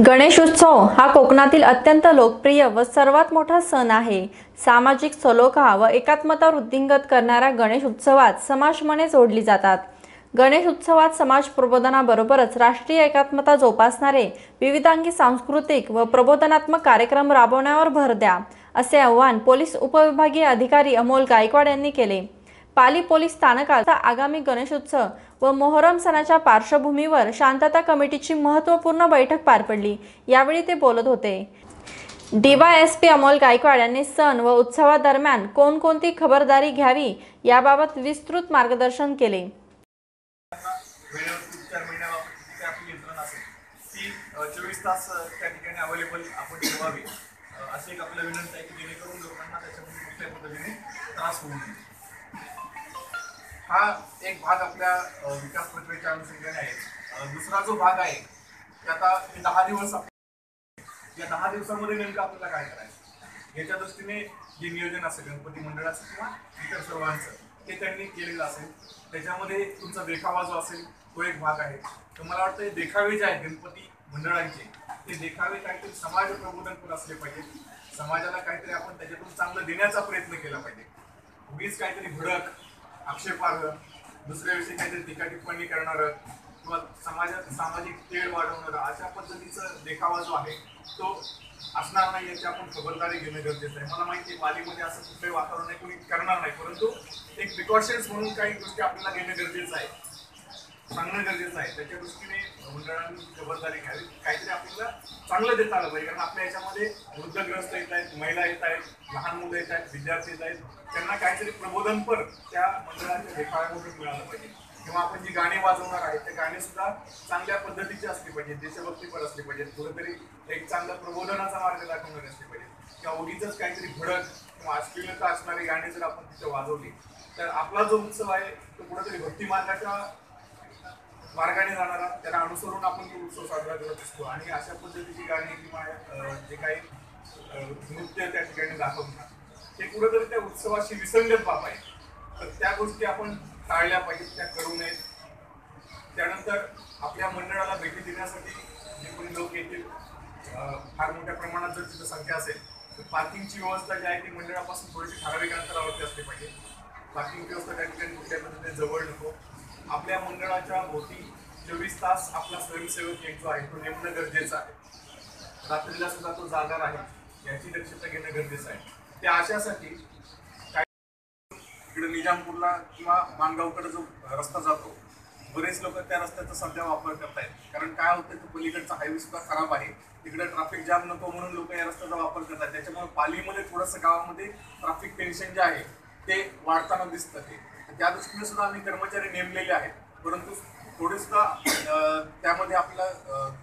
गणेशोत्सव हा कोकणातील अत्यंत लोकप्रिय व सर्वात मोठा सण आहे. सामाजिक सलोखा व एकात्मता वृद्धिंगत करणाऱ्या गणेश उत्सवात समाजमने जोडली जातात. गणेश उत्सवात समाज प्रबोधनाबरोबरच राष्ट्रीय एकात्मता जोपासणारे विविधांगी सांस्कृतिक व प्रबोधनात्मक कार्यक्रम राबवण्यावर भर द्या असे आवाहन पोलीस उपविभागीय अधिकारी अमोल गायकवाड यांनी केले. पाली पोलीस स्थानकात आगामी गणेशोत्सव व मोहरम सणाच्या पार्श्वभूमीवर शांतता कमिटीची महत्त्वपूर्ण बैठक पार पडली. यावेळी ते बोलत होते. डीवायएसपी अमोल गायकवाड यांनी सण व उत्सवादरम्यान कोणकोणती खबरदारी घ्यावी याबाबत विस्तृत मार्गदर्शन केले. चोवीस तास त्या ठिकाणी अवेलेबल आपण ठेवावी. अ, अशी एक आपल्याला विनंती आहे की जेणेकरून लोकांना त्याच्यामध्ये कुठल्या पद्धतीने त्रास होऊ नये. हा एक भाग आपल्या विकास प्रक्रियेच्या अनुषंगाने आहे. दुसरा जो भाग आहे की आता हे दहा दिवस या दहा दिवसामध्ये नेमकं आपल्याला काय करायचं? याच्या दृष्टीने जे नियोजन असेल गणपती मंडळाचं किंवा इतर सर्वांचं ते त्यांनी केलेलं असेल. त्याच्यामध्ये तुमचा देखावा जो असेल तो एक भाग आहे. तर मला वाटतं हे देखावे जे आहेत गणपती मंडळांचे ते देखावे काहीतरी समाज प्रबोधनपर असले पाहिजे समाजाला काहीतरी आपण त्याच्यातून चांगलं देण्याचा प्रयत्न केला पाहिजे. उगीच काहीतरी भडक आक्षेपार्ह दुसऱ्याविषयी काहीतरी टीका टिप्पणी करणारं किंवा समाजात सामाजिक तेढ वाढवणारं अशा पद्धतीचा देखावा जो आहे तो असणार नाही याची आपण खबरदारी घेणं गरजेचं आहे. मला माहिती आहे बालीमध्ये असं कुठलंही वातावरण आहे कोणी करणार नाही परंतु एक प्रिकॉशन्स म्हणून काही गोष्टी आपल्याला घेणं गरजेचं आहे सांगणं गरजेचं आहे. त्याच्या दृष्टीने मंडळांनी खबरदारी घ्यावी. काहीतरी आपल्याला चांगलं देता आलं पाहिजे. कारण आपल्या याच्यामध्ये वृद्धग्रस्त येत आहेत महिला येत आहेत लहान मुलं येत आहेत विद्यार्थी येत आहेत. त्यांना काहीतरी प्रबोधनपर त्या मंडळाच्या देखाव्यामधून मिळालं पाहिजे. किंवा आपण जी गाणी वाजवणार आहे ते गाणी सुद्धा चांगल्या पद्धतीची असली पाहिजे देशभक्तीपर असली पाहिजे कुठेतरी एक चांगला प्रबोधनाचा मार्ग दाखवणारी असली पाहिजे किंवा उगीच काहीतरी भडक किंवा अश्लीलता असणारी गाणी जर आपण तिथे वाजवली तर आपला जो उत्सव आहे तो कुठेतरी भक्ती मार्गाच्या मार्गाने जाणारा त्याला अनुसरून आपण तो उत्सव साजरा करत असतो. आणि अशा पद्धतीची गाणी किंवा जे काही नृत्य त्या ठिकाणी दाखवतात. ते कुठेतरी त्या उत्सवाशी विसंगत बाब आहे. तर त्या गोष्टी आपण टाळल्या पाहिजेत त्या करू नयेत. त्यानंतर आपल्या मंडळाला भेटी देण्यासाठी जे कोणी लोक येतील फार मोठ्या प्रमाणात जर तिथं संख्या असेल तर पार्किंगची व्यवस्था जी आहे ती मंडळापासून थोडीशी ठराविक अंतरावरती असली पाहिजे. पार्किंग व्यवस्था त्या ठिकाणी कुठल्या पद्धतीने जवळ नको. आपल्या मंडळाच्या भोवती चोवीस तास आपला स्वयंसेवक एक जो आहे तो नेमणं गरजेचं आहे. रात्रीला सुद्धा तो जागा राहील याची दक्षता घेणं गरजेचं आहे. त्या अशासाठी काय इकडे निजामपूरला किंवा मानगावकडे जो रस्ता जातो बरेच लोक त्या रस्त्याचा सध्या वापर करतायत. कारण काय होतं तो पलीकडचा हायवे सुद्धा खराब आहे. तिकडे ट्रॅफिक जाम नको म्हणून लोक या रस्त्याचा वापर करतात. त्याच्यामुळे पालीमध्ये थोडंसं गावामध्ये ट्रॅफिक टेन्शन जे आहे ते वाढताना दिसतं ते. त्या दृष्टीने सुद्धा आम्ही कर्मचारी नेमलेले आहेत. परंतु थोडे सुद्धा त्यामध्ये आपल्या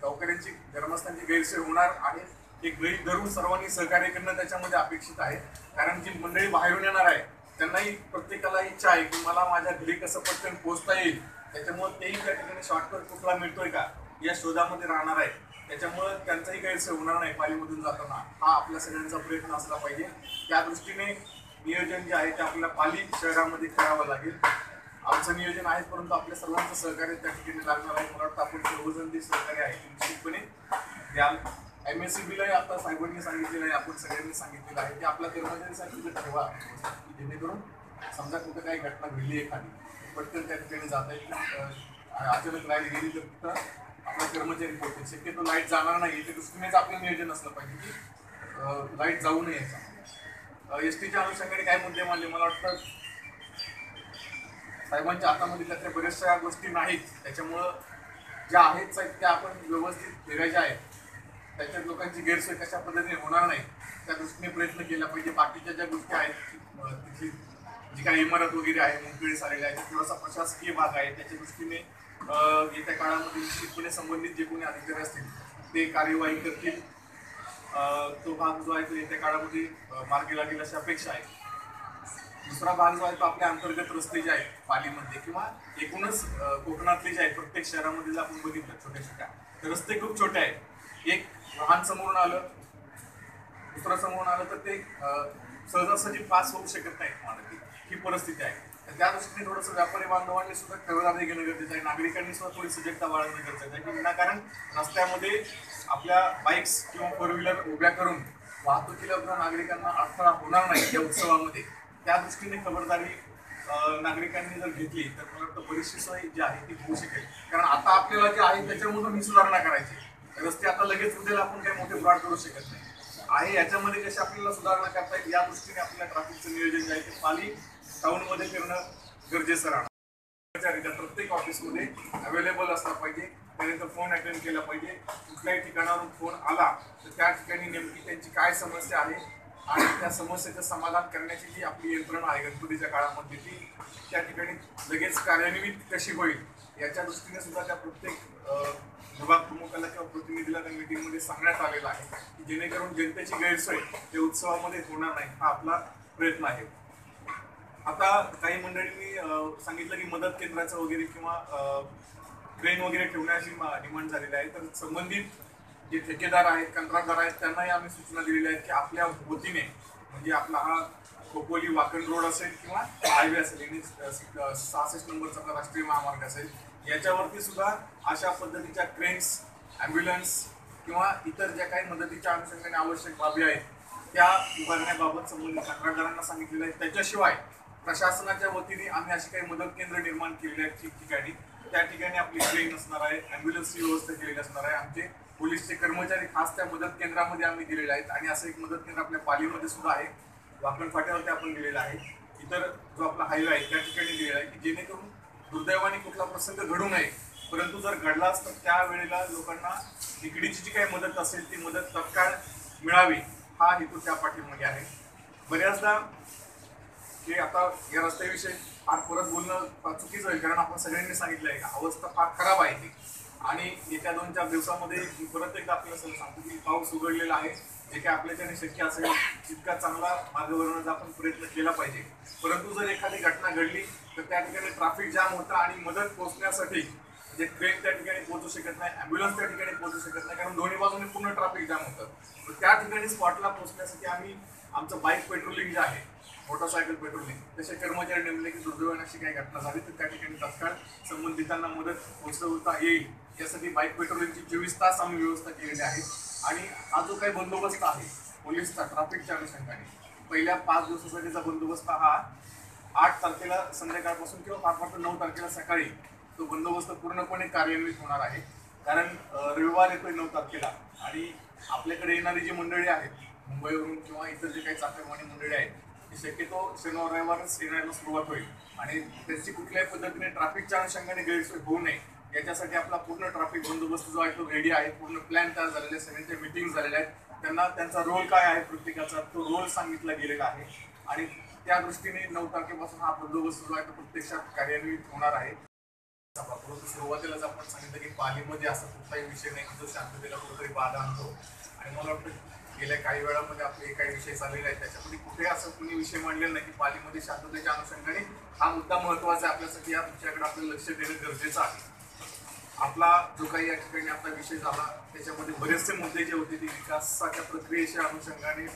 गावकऱ्यांची धर्मस्थांची गैरसोय होणार आणि एक गैर धरून सर्वांनी सहकार्य करणं त्याच्यामध्ये अपेक्षित आहे. कारण जी मंडळी बाहेरून येणार आहे त्यांनाही प्रत्येकाला इच्छा आहे की मला माझ्या घरी कसं पटकन पोहोचता येईल त्याच्यामुळे तेही त्या ठिकाणी शॉर्टकट कुठला मिळतोय का या शोधामध्ये राहणार आहे. त्याच्यामुळे त्यांचाही गैरसोय होणार नाही पालीमधून जाताना. हा आपल्या सगळ्यांचा प्रयत्न असला पाहिजे. त्या दृष्टीने नियोजन जे आहे ते आपल्याला पाली शहरामध्ये करावं लागेल. आमचं नियोजन आहे परंतु आपल्या सर्वांचं सहकार्य त्या ठिकाणी लागणार आहे. मला वाटतं आपण सर्वजण ते सहकार्य आहे निश्चितपणे द्याल एम एस सी बीलाही आता साहेबांनी सांगितलेलं आहे आपण सगळ्यांनी सांगितलेलं आहे ते आपल्या कर्मचाऱ्यांसाठी तिथं ठेवा जेणेकरून समजा कुठं काही घटना घडली एखादी पटकन त्या ठिकाणी जाता येईल. अचानक लाइट गेली तर तिथं आपला कर्मचारी पोहोचेल. शक्यतो लाइट जाणार नाही याच्या दृष्टीनेच आपलं नियोजन असलं पाहिजे की लाइट जाऊ नये याचा. एस टीच्या अनुषंगाने काय मुद्दे मानले मला वाटतं साहेबांच्या हातामध्ये त्यातल्या बऱ्याचशा गोष्टी नाहीत. त्याच्यामुळं ज्या आहेत त्या आपण व्यवस्थित फिरायच्या आहेत. त्याच्यात लोकांची गैरसोय कशा पद्धतीने होणार नाही त्या दृष्टीने प्रयत्न केला पाहिजे. बाकीच्या ज्या गोष्टी आहेत तिथली जी काही इमारत वगैरे आहे मुंबई झालेल्या आहे थोडासा प्रशासकीय भाग आहे. त्याच्या दृष्टीने येत्या काळामध्ये निश्चितपणे संबंधित जे कोणी अधिकारी असतील ते कार्यवाही करतील. तो भाग जो आहे तो येत्या काळामध्ये मार्गी लागेल अशी अपेक्षा आहे. दुसरा भाग जो आहे तो आपल्या अंतर्गत रस्ते जे आहेत पालीमध्ये किंवा एकूणच कोकणातले जे आहेत प्रत्येक शहरामध्ये जर आपण बघितलं छोट्या छोट्या तर रस्ते खूप छोटे आहेत. एक वाहन समोरून आलं दुसरं समोरून आलं तर ते सहजासहजी पास होऊ शकत नाही मला ती ही परिस्थिती आहे. तर त्या दृष्टीने थोडंसं व्यापारी बांधवांनी सुद्धा खबरदारी घेणं गरजेचं आहे. नागरिकांनी सुद्धा थोडी सजगता बाळगणं गरजेचं आहे. विनाकारण रस्त्यामध्ये आपल्या बाईक्स किंवा फोर व्हीलर उभ्या करून वाहतुकीला किंवा नागरिकांना अडथळा होणार नाही या उत्सवामध्ये. त्या दृष्टीने खबरदारी नागरिकांनी जर घेतली तर मला वाटतं बरीचशी सोय जी आहे ती होऊ शकेल. कारण आता आपल्याला जे आहे त्याच्यामधून ही सुधारणा करायची. रस्ते आता लगेच उद्याला आपण काही मोठे फ्रॉड करू शकत नाही. आहे याच्यामध्ये कशी आपल्याला सुधारणा करता येईल या दृष्टीने आपल्याला ट्रॅफिकचं नियोजन जे आहे ते पाली टाउनमध्ये फिरणं गरजेचं राहणार. प्रत्येक ऑफिसमध्ये अवेलेबल असला पाहिजे. त्यानंतर फोन अटेंड केला पाहिजे. कुठल्याही ठिकाणावरून फोन आला तर त्या ठिकाणी नेमकी त्यांची काय समस्या आहे आणि त्या समस्येचं समाधान करण्याची जी आपली यंत्रणा आहे गणपतीच्या काळामध्ये ती त्या ठिकाणी लगेच कार्यान्वित कशी होईल याच्या दृष्टीने सुद्धा त्या प्रत्येक विभाग प्रमुखाला किंवा प्रतिनिधीला त्या मीटिंगमध्ये सांगण्यात आलेलं आहे की जेणेकरून जनतेची गैरसोय ते उत्सवामध्ये होणार नाही हा आपला प्रयत्न आहे. आता काही मंडळींनी सांगितलं की मदत केंद्राचं वगैरे किंवा ट्रेन वगैरे ठेवण्याची डिमांड झालेली आहे. तर संबंधित जे ठेकेदार आहेत कंत्राटदार आहेत त्यांनाही आम्ही सूचना दिलेल्या आहेत की आपल्या वतीने म्हणजे आपला हा खोपोली वाकण रोड असेल किंवा हायवे असेल आणि सहासष्ट नंबरचा राष्ट्रीय महामार्ग असेल याच्यावरती सुद्धा अशा पद्धतीच्या क्रेन्स ॲम्ब्युलन्स किंवा इतर ज्या काही मदतीच्या अनुषंगाने आवश्यक बाबी आहेत त्या उभारण्याबाबत संबंधित कंत्राटदारांना सांगितलेलं आहे. त्याच्याशिवाय प्रशासनाच्या वतीने आम्ही अशी काही मदत केंद्र निर्माण केलेली आहेत ठिकठिकाणी त्या ठिकाणी आपली ट्रेन असणार आहे ॲम्ब्युलन्सची व्यवस्था केलेली असणार आहे. आमचे पोलीसचे कर्मचारी खास त्या मदत केंद्रामध्ये आम्ही दिलेले आहेत आणि असं एक मदत केंद्र आपल्या पालीमध्ये सुद्धा आहे. वाकण फाट्यावरती आपण दिलेलं आहे. इतर जो आपला हायवे आहे त्या ठिकाणी दिलेला आहे की जेणेकरून दुर्दैवाने कुठला प्रसंग घडू नये. परंतु जर घडलाच तर त्यावेळेला लोकांना तिकडीची जी काही मदत असेल ती मदत तत्काळ मिळावी हा हेतू त्या पाठीमागे आहे. बऱ्याचदा हे आता या रस्त्याविषयी फार परत बोलणं फार चुकीचं होईल कारण आपण सगळ्यांनी सांगितलं आहे अवस्था फार खराब आहे ती. आणि येत्या दोन चार दिवसामध्ये परत एकदा आपल्याला सगळं सांगतो की पाऊस उघडलेला आहे जे काही आपल्याच्याने शक्य असेल तितका चांगला मार्ग बनवण्याचा आपण प्रयत्न केला पाहिजे. परंतु जर एखादी घटना घडली तर त्या ठिकाणी ट्रॅफिक जाम होतं आणि मदत पोहोचण्यासाठी म्हणजे ट्रेन त्या ठिकाणी पोहोचू शकत नाही ॲम्ब्युलन्स त्या ठिकाणी पोहोचू शकत नाही कारण दोन्ही बाजूने पूर्ण ट्रॅफिक जाम होतं. तर त्या ठिकाणी स्पॉटला पोहोचण्यासाठी आम्ही आमचं बाईक पेट्रोलिंग जे आहे मोटरसायकल पेट्रोलिंग तसे कर्मचारी नेमले की दुर्दैवाने अशी काही घटना झाली तर त्या ठिकाणी तत्काळ संबंधितांना मदत पोहोचवता येईल. यासाठी बाईक पेट्रोलिंगची चोवीस तास आम्ही व्यवस्था केलेली आहे. आणि हा जो काही बंदोबस्त आहे पोलीसचा ट्रॅफिकच्या अनुषंगाने पहिल्या पाच दिवसासाठीचा बंदोबस्त हा आठ तारखेला संध्याकाळपासून किंवा फार फार तर नऊ तारखेला सकाळी तो बंदोबस्त पूर्णपणे कार्यान्वित होणार आहे. कारण रविवार येतोय नऊ तारखेला आणि आपल्याकडे येणारी जी मंडळी आहेत मुंबईवरून किंवा इतर जे काही चाकरमानी मंडळी आहेत शक्यतो शनिवार रविवारच येण्याला सुरुवात होईल. आणि त्याची कुठल्याही पद्धतीने ट्रॅफिकच्या अनुषंगाने गैरसोय होऊ नये. याच्यासाठी आपला पूर्ण ट्रॅफिक बंदोबस्त जो आहे तो रेडी आहे. पूर्ण प्लॅन तयार झालेले आहे सगळ्यांच्या मिटिंग झालेल्या आहेत. त्यांना त्यांचा रोल काय आहे प्रत्येकाचा? तो रोल सांगितला गेलेला आहे. आणि त्या दृष्टीने नऊ तारखेपासून हा बंदोबस्त जो आहे तो प्रत्यक्षात कार्यान्वित होणार आहे. परंतु सुरुवातीलाच आपण सांगितलं की पालीमध्ये असा कुठलाही विषय नाही की जो शांततेला कुठेतरी बाधा आणतो. आणि मला वाटतं गेल्या काही वेळामध्ये आपले काही विषय चाललेले आहेत त्याच्यामध्ये कुठे असं कुणी विषय मांडलेला नाही की पालीमध्ये शांततेच्या अनुषंगाने हा मुद्दा महत्त्वाचा आहे आपल्यासाठी या विषयाकडे आपलं लक्ष देणं गरजेचं आहे. आपला जो काही या ठिकाणी आपला विषय झाला त्याच्यामध्ये बरेचसे मुद्दे जे होते ते विकासाच्या प्रक्रियेच्या अनुषंगाने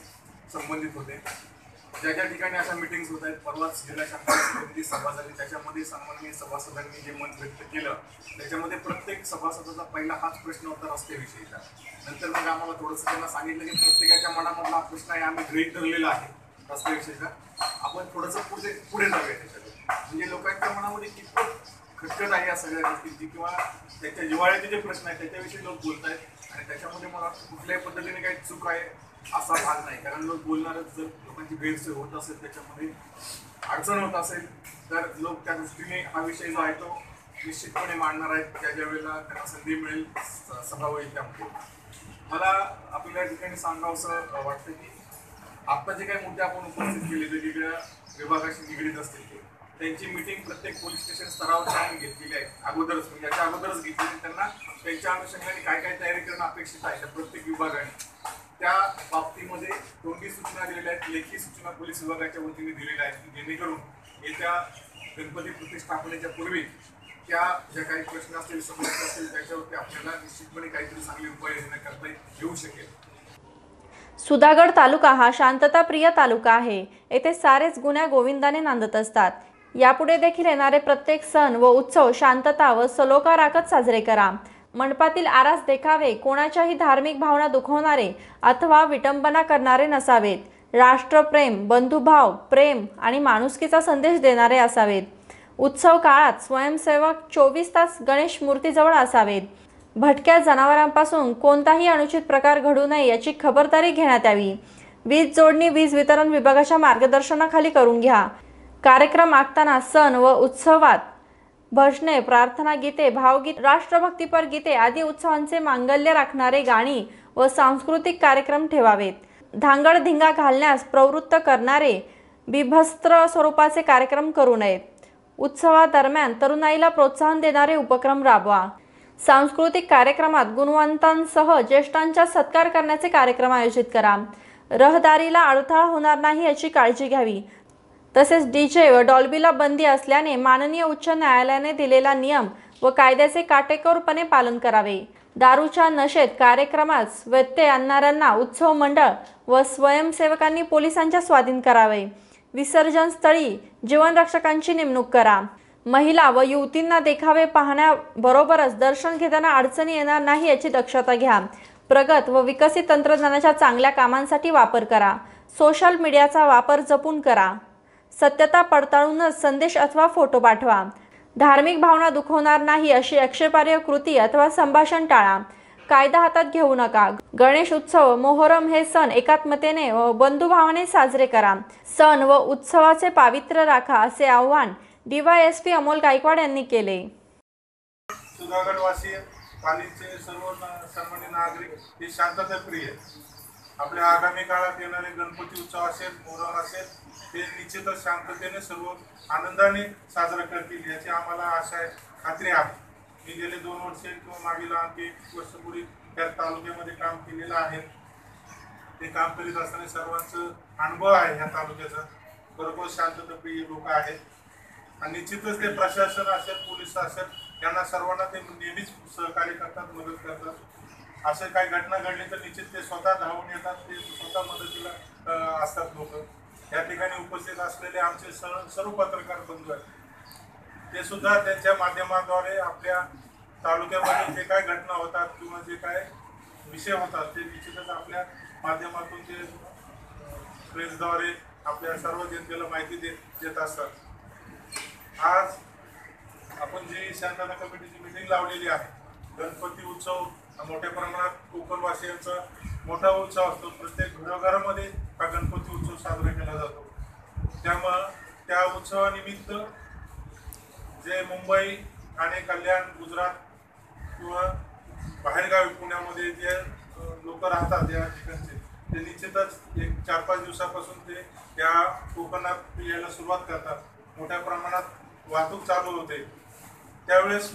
संबंधित होते. ज्या ज्या ठिकाणी अशा मिटिंग्स होत आहेत परवाच जिल्हा शाखा सभा झाली त्याच्यामध्ये सन्माननीय सभासदांनी जे मत व्यक्त केलं त्याच्यामध्ये प्रत्येक सभासदाचा पहिला हाच प्रश्न होता रस्त्याविषयीचा नंतर मग आम्हाला थोडंसं त्यांना सांगितलं की प्रत्येकाच्या मनामधला हा प्रश्न आहे आम्ही गृहीत धरलेला आहे रस्त्याविषयीचा आपण थोडंसं पुढे पुढे जाऊया त्याच्यात म्हणजे लोकांच्या मनामध्ये कितपत खटखट आहे या सगळ्या गोष्टींची किंवा त्याच्या जिव्हाळ्याचे जे प्रश्न आहेत त्याच्याविषयी लोक बोलत आहेत आणि त्याच्यामध्ये मला कुठल्याही पद्धतीने काही चूक आहे असा भाग नाही. कारण लोक बोलणारच जर लोकांची गैरसोय होत असेल त्याच्यामध्ये अडचण होत असेल तर लोक त्या दृष्टीने हा विषय जो आहे तो निश्चितपणे मांडणार आहेत. त्या ज्या वेळेला त्यांना संधी मिळेल सभा होईल त्यामध्ये. मला आपल्या या ठिकाणी सांगावंसं वाटतं की आता जे काही मुद्दे आपण उपस्थित केले वेगवेगळ्या विभागाशी निगडीत असतील ते त्यांची मिटिंग प्रत्येक पोलीस स्टेशन स्तरावर आम्ही घेतलेली आहे. अगोदरच म्हणजे याच्या अगोदरच घेतली त्यांना त्यांच्या अनुषंगाने काय काय तयारी करणं अपेक्षित आहे त्या प्रत्येक विभागाने. त्या बाबतीमध्ये तोंडी सूचना दिलेल्या आहेत. लेखी सूचना पोलीस विभागाच्या वतीने दिलेल्या आहेत जेणेकरून येत्या गणपती प्रतिष्ठापनेच्या पूर्वी त्या ज्या काही प्रश्न असतील समस्या असतील त्याच्यावरती आपल्याला निश्चितपणे काहीतरी चांगली उपाययोजना करता येऊ शकेल. सुधागड तालुका हा शांतताप्रिय तालुका आहे. येथे सारेच गुन्ह्या गोविंदाने नांदत असतात. यापुढे देखील येणारे प्रत्येक सण व उत्सव शांतता व सलोखा राखत साजरे करा. मंडपातील आरास देखावे कोणाच्याही धार्मिक भावना दुखवणारे अथवा विटंबना करणारे नसावेत. राष्ट्रप्रेम बंधुभाव प्रेम आणि माणुसकीचा संदेश देणारे असावेत. उत्सव काळात स्वयंसेवक चोवीस तास गणेश मूर्तीजवळ असावेत. भटक्या जनावरांपासून कोणताही अनुचित प्रकार घडू नये याची खबरदारी घेण्यात यावी. वीज जोडणी वीज वितरण विभागाच्या मार्गदर्शनाखाली करून घ्या. कार्यक्रम आखताना सण व उत्सवात भजने प्रार्थना गीते भावगीत राष्ट्रभक्तीपर गीते आदी उत्सवांचे मांगल्य राखणारे गाणी व सांस्कृतिक कार्यक्रम ठेवावेत. धांगडधिंगा घालण्यास प्रवृत्त करणारे बिभस्त्र स्वरूपाचे कार्यक्रम करू नयेत. उत्सवादरम्यान तरुणाईला प्रोत्साहन देणारे उपक्रम राबवा. सांस्कृतिक कार्यक्रमात गुणवंतांसह ज्येष्ठांचा सत्कार करण्याचे कार्यक्रम आयोजित करा. रहदारीला अडथळा होणार नाही याची काळजी घ्यावी. तसेच डीजे व डॉल्बीला बंदी असल्याने माननीय उच्च न्यायालयाने दिलेला नियम व कायद्याचे काटेकोरपणे पालन करावे. दारूच्या नशेत कार्यक्रमास व्यत्यय आणणाऱ्यांना उत्सव मंडळ व स्वयंसेवकांनी पोलिसांच्या स्वाधीन करावे. विसर्जन स्थळी जीवनरक्षकांची नेमणूक करा. महिला व युवतींना देखावे पाहण्याबरोबरच दर्शन घेताना अडचणी येणार नाही याची दक्षता घ्या. प्रगत व विकसित तंत्रज्ञानाच्या चांगल्या कामांसाठी वापर करा. सोशल मीडियाचा वापर जपून करा. सत्यता पडताळूनच संदेश अथवा फोटो पाठवा. धार्मिक भावना दुखवणार नाही अशी आक्षेपार्ह कृती अथवा संभाषण टाळा. कायदा हातात घेऊ नका. गणेश उत्सव मोहरम हे सण एकात्मतेने व बंधुभावाने साजरे करा. सण व उत्सवाचे पावित्र्य राखा असे आव्हान डीवायएसपी अमोल गायकवाड यांनी केले. सुधागडवासी पालीचे सर्व ना- नागरिक हे शांतताप्रिय. आपल्या आगामी काळात येणारे गणपती उत्सव असेल मोहरम असेल ते निश्चितच शांततेने सर्व आनंदाने साजरा करतील याची आम्हाला आशा आहे खात्री आहे. मी गेले दोन वर्षे किंवा मागील आणखी एक वर्षपूर्वी त्या तालुक्यामध्ये काम केलेलं आहे. ते काम करीत असताना सर्वांचं अनुभव आहे ह्या तालुक्याचा. बरोबर शांतताप्रिय लोक आहेत. आणि निश्चितच ते प्रशासन असेल पोलीस असेल यांना सर्वांना ते नेहमीच सहकार्य करतात मदत करतात. असे काही घटना घडली तर निश्चित ते स्वतः धावून येतात ते स्वतः मदतीला असतात लोक. या ठिकाणी उपस्थित असलेले आमचे सर्व सर्व पत्रकार बंधू आहेत. ते सुद्धा त्यांच्या माध्यमाद्वारे आपल्या तालुक्यामध्ये जे काय घटना होतात किंवा जे काय विषय होतात ते निश्चितच आपल्या माध्यमातून ते प्रेसद्वारे आपल्या सर्व जनतेला माहिती देत देत असतात. आज आपण जी शांतता कमिटीची मिटिंग लावलेली आहे गणपती उत्सव मोठ्या प्रमाणात कोकणवासियांचा मोठा उत्सव असतो. प्रत्येक घरोघरामध्ये हा गणपती उत्सव साजरा केला जातो. त्यामुळं त्या उत्सवानिमित्त जे मुंबई ठाणे कल्याण गुजरात किंवा बाहेरगावी पुण्यामध्ये जे लोक राहतात या ठिकाणचे ते निश्चितच एक चार पाच दिवसापासून ते या कोकणात यायला सुरुवात करतात. मोठ्या प्रमाणात वाहतूक चालू होते. त्यावेळेस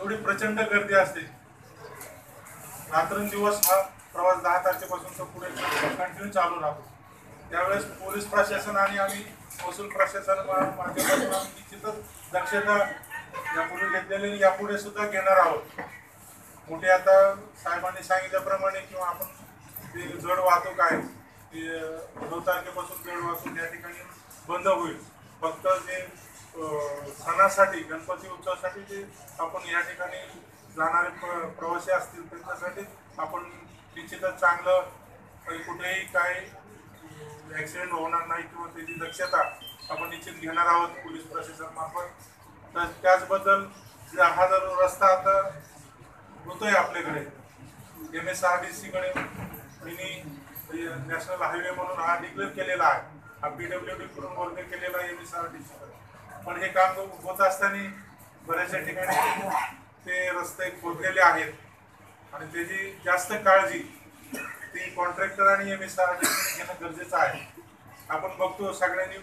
एवढी प्रचंड गर्दी असते. रात्रंदिवस हा प्रवास दहा तारखेपासून तर पुढे कंटिन्यू चालू राहतो. त्यावेळेस पोलीस प्रशासन आणि आम्ही महसूल प्रशासन माध्यमातून आम्ही निश्चितच दक्षता यापुढे घेतलेली यापुढे सुद्धा घेणार आहोत. मोठे आता साहेबांनी सांगितल्याप्रमाणे किंवा आपण ते जड वाहतूक आहे ते नऊ तारखेपासून जड वाहतूक या ठिकाणी बंद होईल. फक्त जे सणासाठी गणपती उत्सवासाठी जे आपण या ठिकाणी जाणारे प्र- प्रवासी असतील त्यांच्यासाठी आपण निश्चितच चांगलं कुठेही काय ॲक्सिडेंट होणार नाही किंवा त्याची दक्षता आपण निश्चित घेणार आहोत पोलीस प्रशासनामार्फत तर त्याचबद्दल हा जर रस्ता आता होतोय आपल्याकडे एम एस आर डी सीकडे मिनी नॅशनल हायवे म्हणून हा डिक्लेअर केलेला आहे. हा पी डब्ल्यू डी करून वर्ग केलेला आहे एम एस आर डी सीकडे पण हे काम होत असताना बऱ्याचशा ठिकाणी ते रस्ते खोदलेले आहेत. आणि त्याची जास्त काळजी ती कॉन्ट्रॅक्टर आणि एम एस आर घेणं गरजेचं आहे. आपण बघतो सगळ्यांनी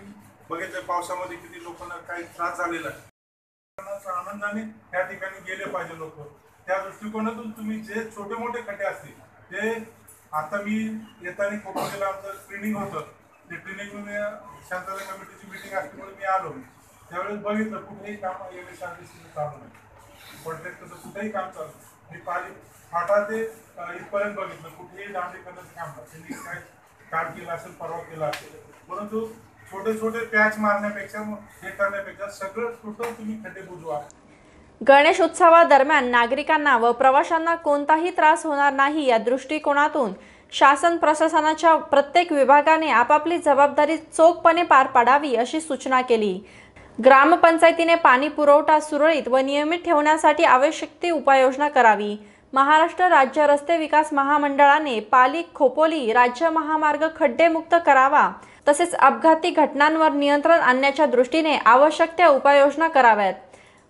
बघितलं पावसामध्ये किती लोकांना काही त्रास झालेला आहे. आनंदाने त्या ठिकाणी गेले पाहिजे लोक. त्या दृष्टिकोनातून तुम्ही जे छोटे मोठे खड्डे असतील ते आता मी येताना कोकणला आमचं ट्रेनिंग होतं. ते ट्रेनिंग शांतता कमिटीची मिटिंग असल्यामुळे मी आलो. त्यावेळेस बघितलं कुठेही काम एम एस आर टी चालू नाही. कॉन्ट्रॅक्टरचं कुठेही काम चालू मी पाली फाटा ते इथपर्यंत बघितलं. कुठेही डांबरीकरणाचं काम त्यांनी काय काम केलं असेल परवा केला असेल. परंतु छोटे छोटे पॅच मारण्यापेक्षा हे करण्यापेक्षा सगळं टोटल तुम्ही खड्डे बुजवा. गणेश उत्सवादरम्यान नागरिकांना व प्रवाशांना कोणताही त्रास होणार नाही या दृष्टिकोनातून शासन प्रशासनाच्या प्रत्येक विभागाने आपापली जबाबदारी चोखपणे पार पाडावी अशी सूचना केली. ग्रामपंचायतीने पाणी पुरवठा सुरळीत व नियमित ठेवण्यासाठी आवश्यक ती उपाययोजना करावी. महाराष्ट्र राज्य रस्ते विकास महामंडळाने पाली खोपोली राज्य महामार्ग खड्डेमुक्त करावा तसेच अपघाती घटनांवर नियंत्रण आणण्याच्या दृष्टीने आवश्यक त्या उपाययोजना कराव्यात.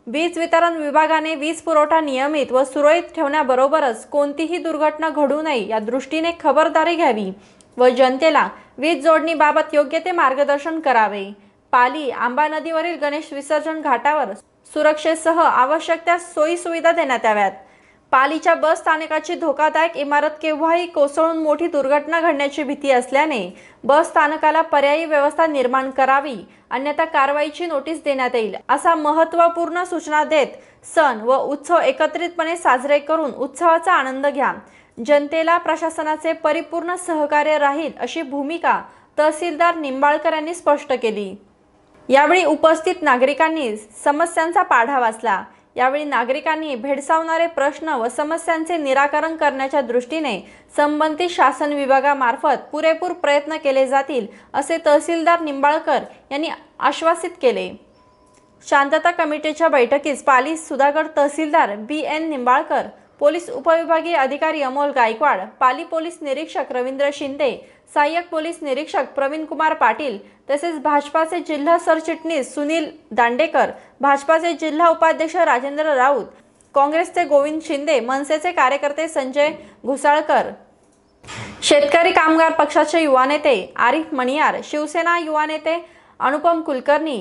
वीज वितरण विभागाने वीज पुरवठा नियमित व सुरळीत ठेवण्याबरोबरच कोणतीही दुर्घटना घडू नये या दृष्टीने खबरदारी घ्यावी व जनतेला वीज जोडणीबाबत योग्य ते मार्गदर्शन करावे. पाली आंबा नदीवरील गणेश विसर्जन घाटावर सुरक्षेसह आवश्यक त्या सोयी सुविधा देण्यात याव्यात. पालीच्या बस स्थानकाची धोकादायक इमारत केव्हाही कोसळून मोठी दुर्घटना घडण्याची भीती असल्याने बस स्थानकाला पर्यायी व्यवस्था निर्माण करावी अन्यथा कारवाईची नोटीस देण्यात येईल असा महत्त्वपूर्ण सूचना देत सण व उत्सव एकत्रितपणे साजरे करून उत्सवाचा आनंद घ्या. जनतेला प्रशासनाचे परिपूर्ण सहकार्य राहील अशी भूमिका तहसीलदार निंबाळकर यांनी स्पष्ट केली. यावेळी उपस्थित नागरिकांनी समस्यांचा पाढा वाचला. यावेळी नागरिकांनी भेडसावणारे प्रश्न व समस्यांचे निराकरण करण्याच्या दृष्टीने संबंधित शासन विभागामार्फत पुरेपूर प्रयत्न केले जातील असे तहसीलदार निंबाळकर यांनी आश्वासित केले. शांतता कमिटीच्या बैठकीस पाली सुधागड तहसीलदार बी एन निंबाळकर पोलीस उपविभागीय अधिकारी अमोल गायकवाड पाली पोलीस निरीक्षक रवींद्र शिंदे सहाय्यक पोलीस निरीक्षक प्रवीण कुमार पाटील तसेच भाजपाचे जिल्हा सरचिटणीस सुनील दांडेकर भाजपाचे जिल्हा उपाध्यक्ष राजेंद्र राऊत काँग्रेसचे गोविंद शिंदे मनसेचे कार्यकर्ते संजय घुसाळकर. शेतकरी कामगार पक्षाचे युवा नेते आरिफ मणियार शिवसेना युवा नेते अनुपम कुलकर्णी.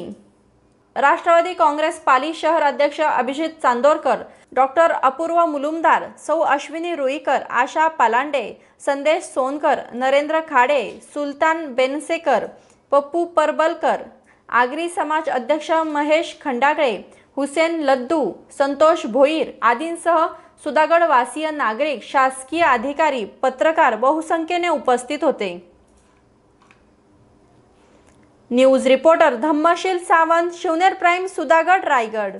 राष्ट्रवादी काँग्रेस पाली शहर अध्यक्ष अभिजित चांदोरकर डॉक्टर अपूर्व मुलुमदार सौ अश्विनी रुईकर आशा पालांडे संदेश सोनकर नरेंद्र खाडे सुलतान बेनसेकर पप्पू परबलकर आगरी समाज अध्यक्ष महेश खंडागळे हुसेन लद्दू संतोष भोईर आदींसह सुधागडवासीय नागरिक शासकीय अधिकारी पत्रकार बहुसंख्येने उपस्थित होते. News reporter Dhammasheel Sawant Shivner prime Sudhagad Raigad.